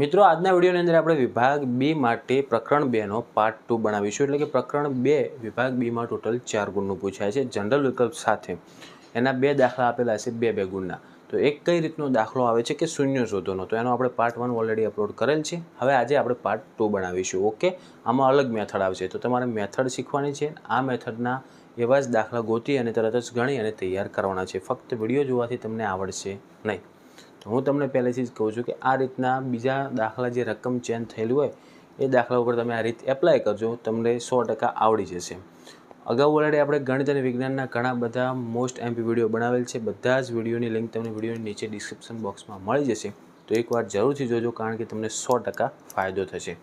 મિત્રો, આજના વિડીયોની અંદર આપણે વિભાગ બી માટે પ્રકરણ બેનો પાર્ટ ટુ બનાવીશું. એટલે કે પ્રકરણ બે, વિભાગ બીમાં ટોટલ ચાર ગુણનું પૂછાય છે. જનરલ વિકલ્પ સાથે એના બે દાખલા આપેલા છે, બે બે ગુણના. તો એક કઈ રીતનો દાખલો આવે છે કે શૂન્ય શોધોનો? તો એનો આપણે પાર્ટ વન ઓલરેડી અપલોડ કરેલ છે. હવે આજે આપણે પાર્ટ ટુ બનાવીશું ઓકે આમાં અલગ મેથડ આવશે. તો તમારે મેથડ શીખવાની છે. આ મેથડના એવા જ દાખલા ગોતી અને તરત જ ગણી અને તૈયાર કરવાના છે. ફક્ત વીડિયો જોવાથી તમને આવડશે નહીં. હું તમને પહેલેથી જ કહું છું કે આ રીતના બીજા દાખલા જે રકમ ચેન્જ થયેલી હોય, એ દાખલા ઉપર તમે આ રીત એપ્લાય કરજો, તમને સો ટકા આવડી જશે. અગાઉ ઓલરેડી આપણે ગણિત અને વિજ્ઞાનના ઘણા બધા મોસ્ટ એમપી વીડિયો બનાવેલ છે, બધા જ વિડીયોની લિંક તમને વિડીયોની નીચે ડિસ્ક્રિપ્શન બોક્સમાં મળી જશે. તો એકવાર જરૂરથી જોજો, કારણ કે તમને સો ટકા ફાયદો થશે.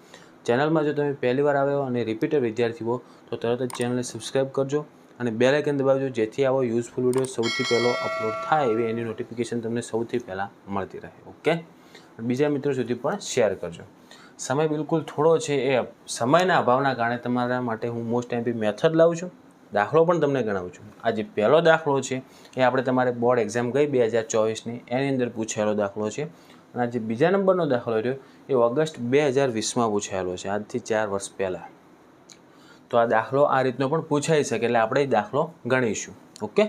ચેનલમાં જો તમે પહેલી વાર આવ્યો અને રિપીટર વિદ્યાર્થી હો, તો તરત જ ચેનલને સબસ્ક્રાઈબ કરજો. અને બે લાઇકન દબાવજો, જેથી આવો યુઝફુલ વીડિયો સૌથી પહેલો અપલોડ થાય એવી એની નોટિફિકેશન તમને સૌથી પહેલાં મળતી રહે ઓકે બીજા મિત્રો સુધી પણ શેર કરજો. સમય બિલકુલ થોડો છે એ સમયના અભાવના કારણે તમારા માટે હું મોસ્ટ એમપી મેથડ લાવું છું, દાખલો પણ તમને ગણાવું છું. આ જે પહેલો દાખલો છે એ આપણે તમારે બોર્ડ એક્ઝામ ગઈ બે હજાર ચોવીસની, એની અંદર પૂછાયેલો દાખલો છે. અને આ જે બીજા નંબરનો દાખલો રહ્યો, એ ઓગસ્ટ બે હજાર વીસમાં પૂછાયેલો છે, આજથી ચાર વર્ષ પહેલાં. તો આ દાખલો આ રીતનો પણ પૂછાઈ શકે એટલે આપણે દાખલો ગણીશું. ઓકે?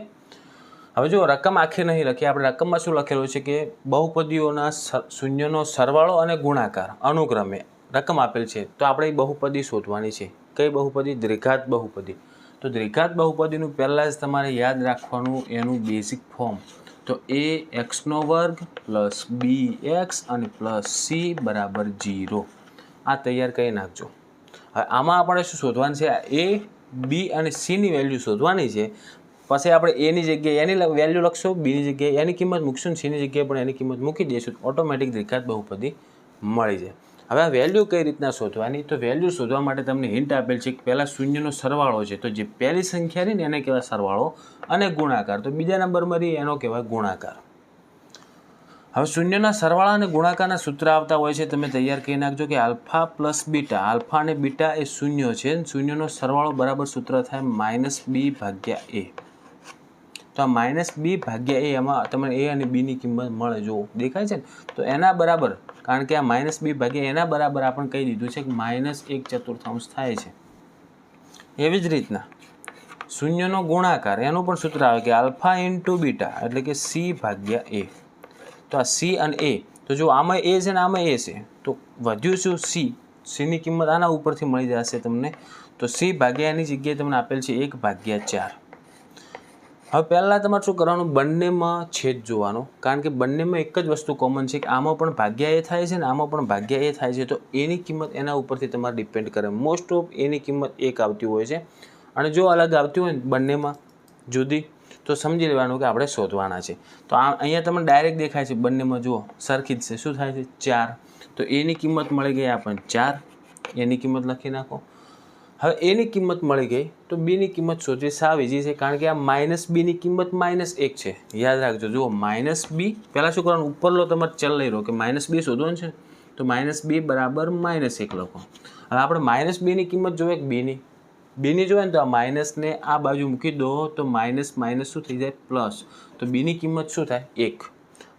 હવે જો રકમ આખી નહીં લખી આપણે રકમમાં શું લખેલું છે કે બહુપદીઓના શૂન્યનો સરવાળો અને ગુણાકાર, અનુક્રમે રકમ આપેલ છે. તો આપણે બહુપદી શોધવાની છે. કઈ બહુપદી? દ્વિઘાત બહુપદી. તો દ્વિઘાત બહુપદીનું પહેલાં જ તમારે યાદ રાખવાનું એનું બેઝિક ફોર્મ. તો એ એક્સનો વર્ગ પ્લસ બી એક્સ અને પ્લસ સી બરાબર જીરો આ તૈયાર કરી નાખજો. હવે આમાં આપણે શું શોધવાનું છે? એ બી અને સીની વેલ્યુ શોધવાની છે. પછી આપણે એની જગ્યાએ એની વેલ્યુ લખશો બીની જગ્યાએ એની કિંમત મૂકશું સીની જગ્યાએ પણ એની કિંમત મૂકી દઈશું. ઓટોમેટિક દ્વિઘાત બહુપદી મળી જાય. હવે આ વેલ્યુ કઈ રીતના શોધવાની? તો વેલ્યુ શોધવા માટે તમને હિન્ટ આપેલ છે કે પહેલાં શૂન્યનો સરવાળો છે. તો જે પહેલી સંખ્યા રહી ને એને કહેવાય સરવાળો અને ગુણાકાર. તો બીજા નંબરમાં રહી એનો કહેવાય ગુણાકાર. હવે શૂન્યના સરવાળા અને ગુણાકારના સૂત્ર આવતા હોય છે, તમે તૈયાર કરી નાખજો કે આલ્ફા પ્લસ બીટા. આલ્ફા અને બીટા એ શૂન્ય છે શૂન્યનો સરવાળો બરાબર સૂત્ર થાય માઇનસ બી ભાગ્યા એ. તો આ માઇનસ બી ભાગ્યા એ એમાં તમને એ અને બીની કિંમત મળે. જો દેખાય છે ને, તો એના બરાબર, કારણ કે આ માઇનસ બી ભાગ્યા એના બરાબર આપણે કહી દીધું છે કે માઇનસ એક ચતુર્થાંશ થાય છે. એવી જ રીતના શૂન્યનો ગુણાકાર, એનું પણ સૂત્ર આવે કે આલ્ફા ઇન્ટુ બીટા, એટલે કે સી ભાગ્યા એ. તો આ સી અને એ તો જો આમાં એ છે ને આમાં એ છે, તો વધ્યું શું? સી સીની કિંમત આના ઉપરથી મળી જશે તમને. તો સી ભાગ્યા એની જગ્યાએ તમને આપેલ છે એક ભાગ્યા ચાર. હવે પહેલાં તમારે શું કરવાનું? બંનેમાં છેદ જોવાનો. કારણ કે બંનેમાં એક જ વસ્તુ કોમન છે કે આમાં પણ ભાગ્યા એ થાય છે ને આમાં પણ ભાગ્યા એ થાય છે. તો એની કિંમત એના ઉપરથી તમારે ડિપેન્ડ કરે. મોસ્ટ ઓફ એની કિંમત એક આવતી હોય છે. અને જો અલગ આવતી હોય ને બંનેમાં, જુદી તો સમજી લેવાનું કે આપણે શોધવાના છે. તો આ અહીંયા તમને ડાયરેક્ટ દેખાય છે બંનેમાં જુઓ, સરખી જ છે. શું થાય છે? ચાર. તો એની કિંમત મળી ગઈ આપણને ચાર. એની કિંમત લખી નાખો. હવે એની કિંમત મળી ગઈ તો બીની કિંમત શોધવી સાવ ઇઝી છે, કારણ કે આ માઇનસ બીની કિંમત માઇનસ એક છે. યાદ રાખજો, જુઓ માઇનસ બી પહેલાં શું કરવાનું? ઉપરલો તમારે ચલ લઈ રહો કે માઇનસ બી શોધવાનું છે. તો માઇનસ બી બરાબર માઇનસ એક લખો. હવે આપણે માઇનસ બીની કિંમત જોઈએ બીની બીની જોઈએ ને તો આ માઇનસને આ બાજુ મૂકી દો, તો માઇનસ માઇનસ શું થઈ જાય? પ્લસ તો બીની કિંમત શું થાય? એક.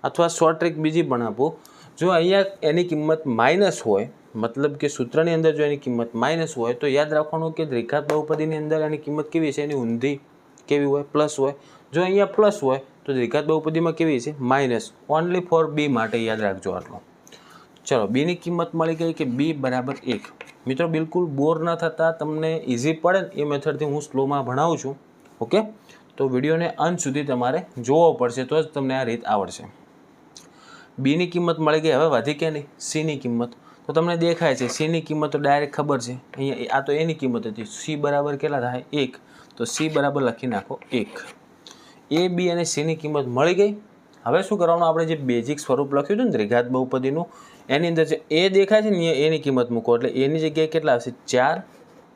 અથવા શોર્ટ ટ્રીક બીજી પણ આપો. જો અહીંયા એની કિંમત માઇનસ હોય, મતલબ કે સૂત્રની અંદર જો એની કિંમત માઇનસ હોય, તો યાદ રાખવાનું કે દ્વિઘાત બહુપદીની અંદર એની કિંમત કેવી છે? એની ઊંધી કેવી હોય? પ્લસ હોય. જો અહીંયા પ્લસ હોય, તો દ્વિઘાત બહુપદીમાં કેવી છે? માઇનસ ઓનલી ફોર બી માટે યાદ રાખજો આટલો. ચલો બીની કિંમત મળી ગઈ કે બી બરાબર એક. મિત્રો, બિલકુલ બોર ન થતાં તમને ઇઝી પડે એ મેથડથી હું સ્લોમાં ભણાવું છું ઓકે તો વિડીયોને અંત સુધી તમારે જોવો પડશે, તો જ તમને આ રીત આવડશે. બીની કિંમત મળી ગઈ, હવે વધી કે નહીં? સીની કિંમત. તો તમને દેખાય છે સીની કિંમત તો ડાયરેક્ટ ખબર છે. અહીંયા આ તો એની કિંમત હતી. સી બરાબર કેટલા થાય? એક. તો સી બરાબર લખી નાખો, એક. એ બી અને સીની કિંમત મળી ગઈ. હવે શું કરવાનું? આપણે જે બેઝિક સ્વરૂપ લખ્યું હતું ને દ્રિઘાત બહુપદીનું એની અંદર જે એ દેખાય છે ને એની કિંમત મૂકો. એટલે એની જગ્યાએ કેટલા આવશે? ચાર.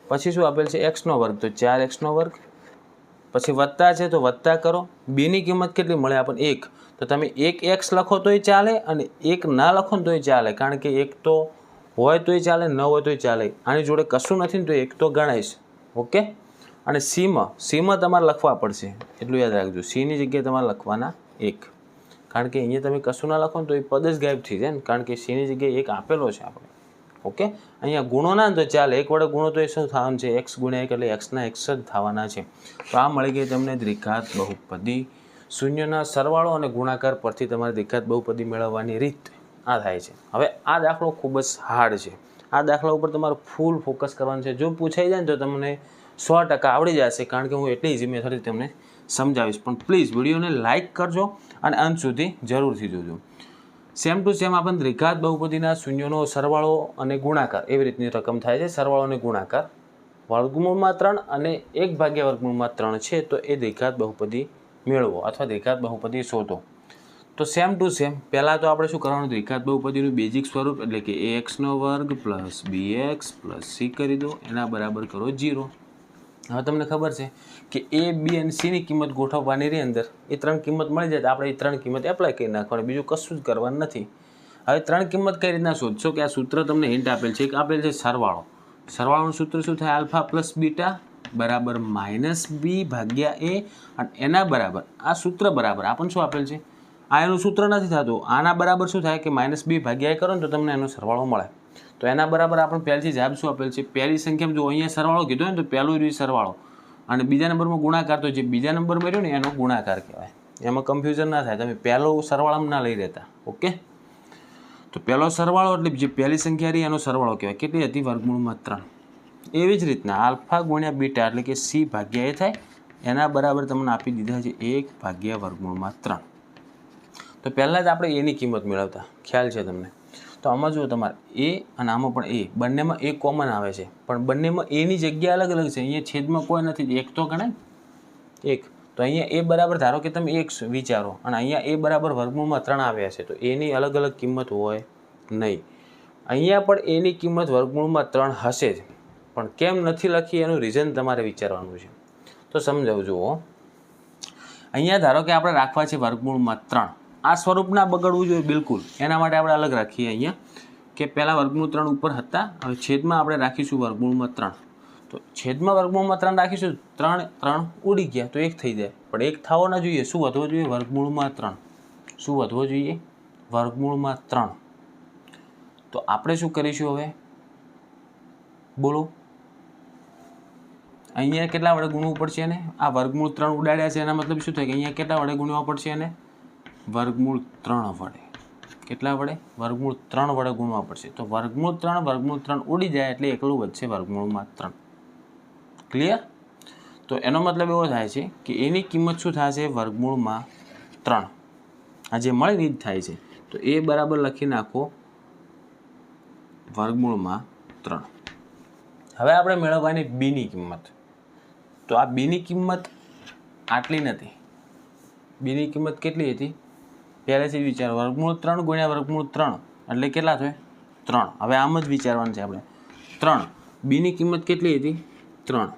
પછી શું આપેલ છે? એક્સનો વર્ગ. તો ચાર એક્સનો વર્ગ. પછી વત્તા છે, તો વત્તા કરો. બીની કિંમત કેટલી મળે આપણને? એક. તો તમે એક એક્સ લખો તોય ચાલે અને એક ના લખો ને તોય ચાલે. કારણ કે એક તો હોય તોય ચાલે, ન હોય તોય ચાલે. આની જોડે કશું નથી ને તો એક તો ગણાય ઓકે? અને સીમાં સીમાં તમારે લખવા પડશે. એટલું યાદ રાખજો. સીની જગ્યાએ તમારે લખવાના એક. કારણ કે અહીંયા તમે કશું ના લખો ને તો એ પદ જ ગાયબ થઈ જાય ને, કારણ કે સીની જગ્યાએ એક આપેલો છે આપણે. ઓકે? અહીંયા ગુણો ના તો ચાલે. એક વડે ગુણો તો એ શું થવાનું છે? એક્સ ગુણ્યા એક એટલે એક્સના એક્સ જ થવાના છે. તો આ મળી ગઈ તમને દ્વિઘાત બહુપદી. શૂન્યના સરવાળો અને ગુણાકાર પરથી તમારે દ્વિઘાત બહુપદી મેળવવાની રીત આ થાય છે. હવે આ દાખલો ખૂબ જ હાર્ડ છે. આ દાખલા ઉપર તમારે ફૂલ ફોકસ કરવાનું છે. જો પૂછાઈ જાય ને તો તમને સો ટકા આવડી જશે, કારણ કે હું એટલી ઇઝી મેથડથી તમને સમજાવીશ. પણ પ્લીઝ વિડીયોને લાઇક કરજો અને અંત સુધી જરૂરથી જોજો. સેમ ટુ સેમ આપણને દ્વિઘાત બહુપદીના શૂન્યનો સરવાળો અને ગુણાકાર એવી રીતની રકમ થાય છે. સરવાળો અને ગુણાકાર વર્ગમૂળમાં ત્રણ અને એક ભાગ્યા વર્ગમૂળમાં ત્રણ છે તો એ દ્વિઘાત બહુપદી મેળવો અથવા દ્વિઘાત બહુપદી શોધો. તો સેમ ટુ સેમ પહેલાં તો આપણે શું કરવાનું? દ્વિઘાત બહુપદીનું બેઝિક સ્વરૂપ એટલે કે એ એક્સનો વર્ગ plus B X plus C કરી દો. એના બરાબર કરો જીરો હવે તમને ખબર છે કે એ બી અને સીની કિંમત ગોઠવવાની રહી અંદર, એ ત્રણ કિંમત મળી જાય તો આપણે એ ત્રણ કિંમત એપ્લાય કરી નાખવાની, બીજું કશું જ કરવાનું નથી. હવે ત્રણ કિંમત કઈ રીતના શોધશો કે આ સૂત્ર તમને હિન્ટ આપેલ છે? એક આપેલ છે સરવાળો. સરવાળોનું સૂત્ર શું થાય? આલ્ફા પ્લસ બીટા બરાબર માઇનસ બી ભાગ્યા એ અને એના બરાબર, આ સૂત્ર બરાબર. આપણને શું આપેલ છે? આ એનું સૂત્ર નથી થતું. આના બરાબર શું થાય? કે માઇનસ બી ભાગ્યા એ કરો ને તો તમને એનો સરવાળો મળે. તો એના બરાબર આપણે પહેલથી જ શું આપેલ છે. પહેલી સંખ્યામાં જો અહીંયા સરવાળો કીધો ને તો પહેલું રહ્યું સરવાળો. અને બીજા નંબરમાં ગુણાકાર તો જે બીજા નંબર રહ્યો ને એનો ગુણાકાર કહેવાય. એમાં કન્ફ્યુઝન ના થાય. તમે પહેલો સરવાળામાં ના લઈ રહેતા. ઓકે તો પહેલો સરવાળો એટલે જે પહેલી સંખ્યા રહી એનો સરવાળો કહેવાય. કેટલી હતી? વર્ગમૂળમાં ત્રણ. એવી જ રીતના આલ્ફા ગુણ્યા બીટા એટલે કે સી ભાગ્યા એ થાય. એના બરાબર તમને આપી દીધા છે એક ભાગ્યા વર્ગમૂળમાં ત્રણ. તો પહેલાં જ આપણે એની કિંમત મેળવતા. ખ્યાલ છે તમને? તો આમાં જુઓ તમારે, એ અને આમાં પણ એ, બંનેમાં એ કોમન આવે છે. પણ બંનેમાં એની જગ્યા અલગ અલગ છે. અહીંયા છેદમાં કોઈ નથી. એક તો ગણાય એક. તો અહીંયા એ બરાબર, ધારો કે તમે એક વિચારો અને અહીંયા એ બરાબર વર્ગમૂળમાં ત્રણ આવ્યા છે, તો એની અલગ અલગ કિંમત હોય નહીં. અહીંયા પણ એની કિંમત વર્ગમૂળમાં ત્રણ હશે જ. પણ કેમ નથી લખી? એનું રીઝન તમારે વિચારવાનું છે. તો સમજાવું જુઓ. અહીંયા ધારો કે આપણે રાખવા છે વર્ગમૂળમાં ત્રણ. આ સ્વરૂપ ના બગડવું જોઈએ બિલકુલ. એના માટે આપણે અલગ રાખીએ અહીંયા કે પહેલાં વર્ગમૂળ ત્રણ ઉપર હતા, હવે છેદમાં આપણે રાખીશું વર્ગમૂળમાં ત્રણ. તો છેદમાં વર્ગમૂળમાં ત્રણ રાખીશું, ત્રણ ત્રણ ઉડી ગયા, તો એક થઈ જાય. પણ એક થવો ના જોઈએ, શું વધવો જોઈએ? વર્ગમૂળમાં ત્રણ. શું વધવો જોઈએ? વર્ગમૂળમાં ત્રણ. તો આપણે શું કરીશું હવે? બોલો. અહીંયા કેટલા વડે ગુણવું પડશે એને? આ વર્ગમૂળ ત્રણ ઉડાડ્યા છે, એના મતલબ શું થાય કે અહીંયા કેટલા વડે ગુણવા પડશે એને? વર્ગમૂળ ત્રણ વડે. કેટલા વડે? વર્ગમૂળ ત્રણ વડે ગુણવા પડશે. તો વર્ગમૂળ ત્રણ વર્ગમૂળ ત્રણ ઉડી જાય એટલે એકલું વધશે વર્ગમૂળમાં ત્રણ. ક્લિયર તો એનો મતલબ એવો થાય છે કે એની કિંમત શું થશે? વર્ગમૂળમાં ત્રણ. આ જે મળી રીત થાય છે, તો એ બરાબર લખી નાખો વર્ગમૂળમાં ત્રણ. હવે આપણે મેળવવાની બીની કિંમત. તો આ બીની કિંમત આટલી નથી. બીની કિંમત કેટલી હતી? પહેલેથી જ વિચાર, વર્ગમૂળ ત્રણ ગુણ્યા વર્ગમૂળ ત્રણ. એટલે કેટલા થાય ત્રણ. હવે આમ જ વિચારવાનું છે આપણે. ત્રણ. બીની કિંમત કેટલી હતી? ત્રણ.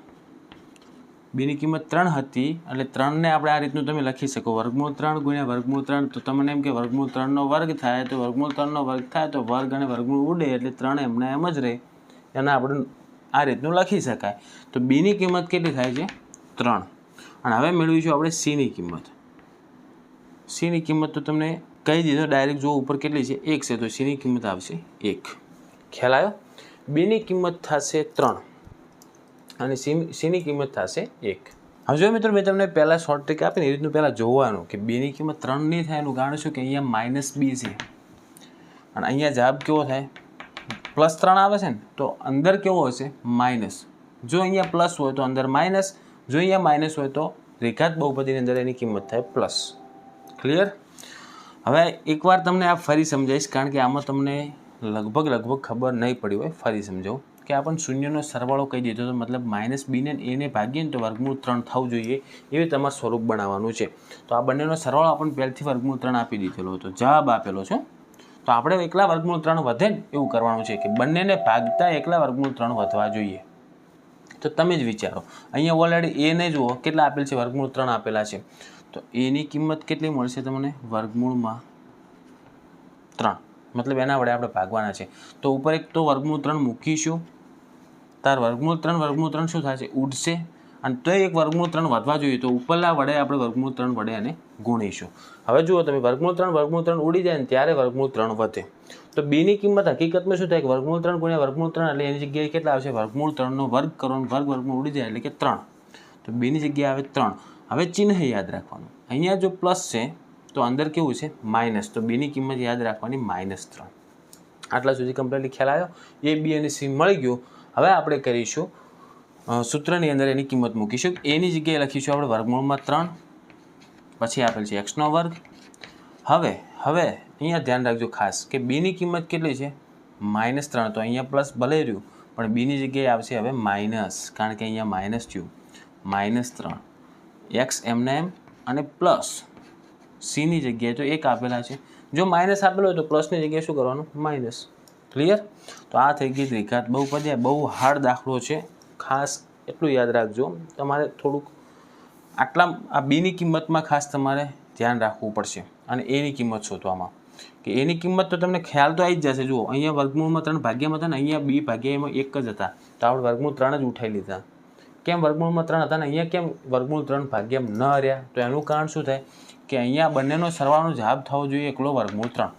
બીની કિંમત ત્રણ હતી, એટલે ત્રણને આપણે આ રીતનું તમે લખી શકો. વર્ગમૂળ ત્રણ ગુણ્યા વર્ગમૂળ ત્રણ, તો તમને એમ કે વર્ગમૂળ ત્રણનો વર્ગ થાય, તો વર્ગમૂળ ત્રણનો વર્ગ થાય, તો વર્ગ અને વર્ગમૂળ ઉડે, એટલે ત્રણ એમને એમ જ રહે. એને આપણે આ રીતનું લખી શકાય. તો બીની કિંમત કેટલી થાય છે? ત્રણ. અને હવે મેળવીશું આપણે સીની કિંમત. સીની કિંમત તો તમને કહી દીધો ડાયરેક્ટ જો ઉપર કેટલી છે? એક છે, તો સીની કિંમત આવશે એક. ખ્યાલ આવ્યો? બેની કિંમત થશે ત્રણ. અને સી, સીની કિંમત થશે એક. હવે જો મિત્રો મેં તમને પહેલાં શોર્ટ ટ્રીક આપીને એ રીતનું પહેલાં જોવાનું કે બેની કિંમત ત્રણ નહીં થાય એનું કારણ શું? કે અહીંયા માઇનસ બી છે. અને અહીંયા જવાબ કેવો થાય? પ્લસ ત્રણ આવે છે ને, તો અંદર કેવો હશે? માઇનસ જો અહીંયા પ્લસ હોય તો અંદર માઇનસ જો અહીંયા માઇનસ હોય તો રેખાત બહુપદીની અંદર એની કિંમત થાય પ્લસ ક્લિયર હવે એકવાર તમને આ ફરી સમજાવીશ કારણ કે આમાં તમને લગભગ લગભગ ખબર નહીં પડી હોય, ફરી સમજાવું. કે આપણને શૂન્યનો સરવાળો કહી દીધો તો મતલબ માઇનસ બીને એને ભાગીએ ને તો વર્ગમૂળ ત્રણ થવું જોઈએ એવી તમારે સ્વરૂપ બનાવવાનું છે. તો આ બંનેનો સરવાળો આપણને પહેલથી વર્ગમૂળ ત્રણ આપી દીધેલો હતો. જવાબ આપેલો છે. તો આપણે એકલા વર્ગમૂળ ત્રણ વધે ને એવું કરવાનું છે કે બંનેને ભાગતા એકલા વર્ગમૂળ ત્રણ વધવા જોઈએ. તો તમે જ વિચારો. અહીંયા ઓલરેડી એને જુઓ, કેટલા આપેલ છે? વર્ગમૂળ ત્રણ આપેલા છે. તો એની કિંમત કેટલી મળશે તમને વર્ગમૂળમાં? ત્રણ. મતલબ એના વડે આપણે ભાગવાના છે. તો ઉપર એક તો વર્ગમૂળ ત્રણ મૂકીશું. તાર વર્ગમૂળ ત્રણ વર્ગમૂળ ત્રણ શું થશે? ઉડશે. અને તો એક વર્ગમૂળ ત્રણ વધવા જોઈએ. તો ઉપરના વડે આપણે વર્ગમૂળ ત્રણ વડે એને ગુણીશું. હવે જુઓ તમે, વર્ગમૂળ ત્રણ વર્ગમૂળ ત્રણ ઉડી જાય ને ત્યારે વર્ગમૂળ ત્રણ વધે. તો બેની કિંમત હકીકતમાં શું થાય? કે વર્ગમૂળ ત્રણ ગુણ્યા વર્ગમૂળ ત્રણ એટલે એની જગ્યાએ કેટલા આવશે? વર્ગમૂળ ત્રણનો વર્ગ કરો વર્ગ, વર્ગમૂળ ઉડી જાય એટલે કે ત્રણ. તો બેની જગ્યાએ આવે ત્રણ. હવે ચિહ્ન યાદ રાખવાનું. અહીંયા જો પ્લસ છે, તો અંદર કેવું છે? માઇનસ તો બીની કિંમત યાદ રાખવાની માઇનસ ત્રણ. આટલા સુધી કમ્પ્લીટલી ખ્યાલ આવ્યો? એ બી અને સી મળી ગયું. હવે આપણે કરીશું સૂત્રની અંદર એની કિંમત મૂકીશું. એની જગ્યાએ લખીશું આપણે વર્ગમૂળમાં ત્રણ. પછી આપેલ છે એક્સનો વર્ગ. હવે હવે અહીંયા ધ્યાન રાખજો ખાસ કે બીની કિંમત કેટલી છે? માઇનસ ત્રણ. તો અહીંયા પ્લસ ભલે રહ્યું, પણ બીની જગ્યાએ આવશે હવે માઇનસ કારણ કે અહીંયા માઇનસ થયું. માઇનસ ત્રણ. એક્સ એમને એમ અને પ્લસ સીની જગ્યાએ તો એક આપેલા છે. જો માઇનસ આપેલો હોય તો પ્લસની જગ્યાએ શું કરવાનું? માઇનસ ક્લિયર તો આ થઈ ગઈ ત્રિઘાત બહુપદી બહુ હાર્ડ દાખલો છે. ખાસ એટલું યાદ રાખજો. તમારે થોડુંક આટલા, આ બીની કિંમતમાં ખાસ તમારે ધ્યાન રાખવું પડશે. અને એની કિંમત શોધવામાં કે એની કિંમત તો તમને ખ્યાલ તો આવી જ જશે. જુઓ, અહીંયા વર્ગમૂળમાં ત્રણ ભાગ્યમાં હતા ને, અહીંયા બી ભાગ્યા એમાં એક જ હતા. તો આપણે વર્ગમૂળ ત્રણ જ ઉઠાવી લીધા. કેમ વર્ગમૂળમાં ત્રણ હતા ને અહીંયા કેમ વર્ગમૂળ ત્રણ ભાગ્યમ ન રહ્યા? તો એનું કારણ શું થાય? કે અહીંયા બંનેનો સરવાળો જવાબ થવો જોઈએ એકલો વર્ગમૂળ ત્રણ.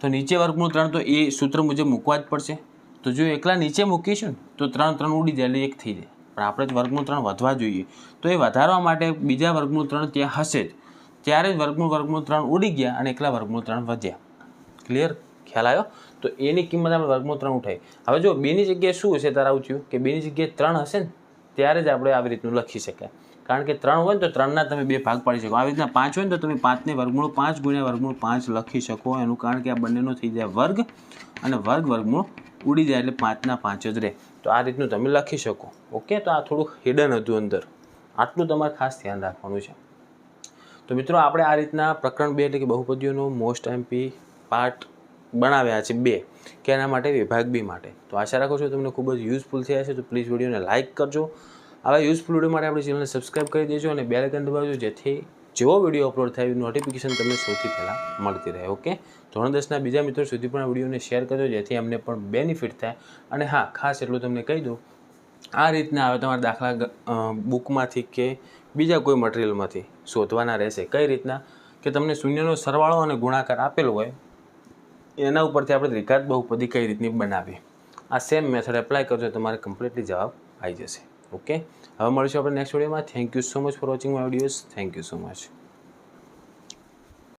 તો નીચે વર્ગમૂળ ત્રણ તો એ સૂત્ર મુજબ મૂકવા જ પડશે. તો જો એકલા નીચે મૂકીશું ને, તો ત્રણ ત્રણ ઉડી જાય એટલે એક થઈ જાય. પણ આપણે જ વર્ગમૂળ ત્રણ વધવા જોઈએ. તો એ વધારવા માટે બીજા વર્ગમૂળ ત્રણ ત્યાં હશે જ. ત્યારે જ વર્ગમૂળ વર્ગમૂળ ત્રણ ઉડી ગયા અને એકલા વર્ગમૂળ ત્રણ વધ્યા. ક્લિયર ખ્યાલ આવ્યો? તો એની કિંમત આપણે વર્ગમૂળ ત્રણ ઉઠાવી. હવે જો બેની જગ્યાએ શું હશે તારા થયું કે બેની જગ્યાએ ત્રણ હશે ને? ત્યારે જ આપણે આવી રીતનું લખી શકાય. કારણ કે ત્રણ હોય ને તો ત્રણના તમે બે ભાગ પાડી શકો. આવી રીતના પાંચ હોય ને તો તમે પાંચને વર્ગમૂળ, પાંચ ગુણ્યા વર્ગમૂળ, પાંચ લખી શકો. એનું કારણ કે આ બંનેનો થઈ જાય વર્ગ અને વર્ગ વર્ગમૂળ ઉડી જાય એટલે પાંચના પાંચ જ રહે. તો આ રીતનું તમે લખી શકો. ઓકે? તો આ થોડું હિડન હતું અંદર. આટલું તમારે ખાસ ધ્યાન રાખવાનું છે. તો મિત્રો, આપણે આ રીતના પ્રકરણ બે એટલે કે બહુપદીઓનો મોસ્ટ એમપી પાર્ટ બનાવ્યા છે બે, કે એના માટે વિભાગ બી માટે. તો આશા રાખું છું તમને ખૂબ જ યુઝફુલ થયા છે તો પ્લીઝ વિડીયોને લાઇક કરજો. આવા યુઝફુલ વીડિયો માટે આપણી ચેનલને સબસ્ક્રાઈબ કરી દેજો અને બેલ આઇકન દબાવજો, જેથી જેવો વીડિયો અપલોડ થાય નોટિફિકેશન તમને સૌથી પહેલાં મળતી રહે ઓકે ધોરણ દસના બીજા મિત્રો સુધી પણ આ વિડીયોને શેર કરજો, જેથી અમને પણ બેનિફિટ થાય. અને હા, ખાસ એટલું તમને કહી દઉં, આ રીતના હવે તમારા દાખલા બુકમાંથી કે બીજા કોઈ મટીરિયલમાંથી શોધવાના રહેશે. કઈ રીતના? કે તમને શૂન્યનો સરવાળો અને ગુણાકાર આપેલો હોય એના ઉપરથી આપણે ત્રિઘાત બહુપદી કઈ રીતની બનાવી? આ સેમ મેથડ એપ્લાય કરજો, તમારે કમ્પ્લીટલી જવાબ આવી જશે. ઓકે હવે મળીશું આપણે નેક્સ્ટ વિડીયોમાં thank you so much for watching my videos thank you so much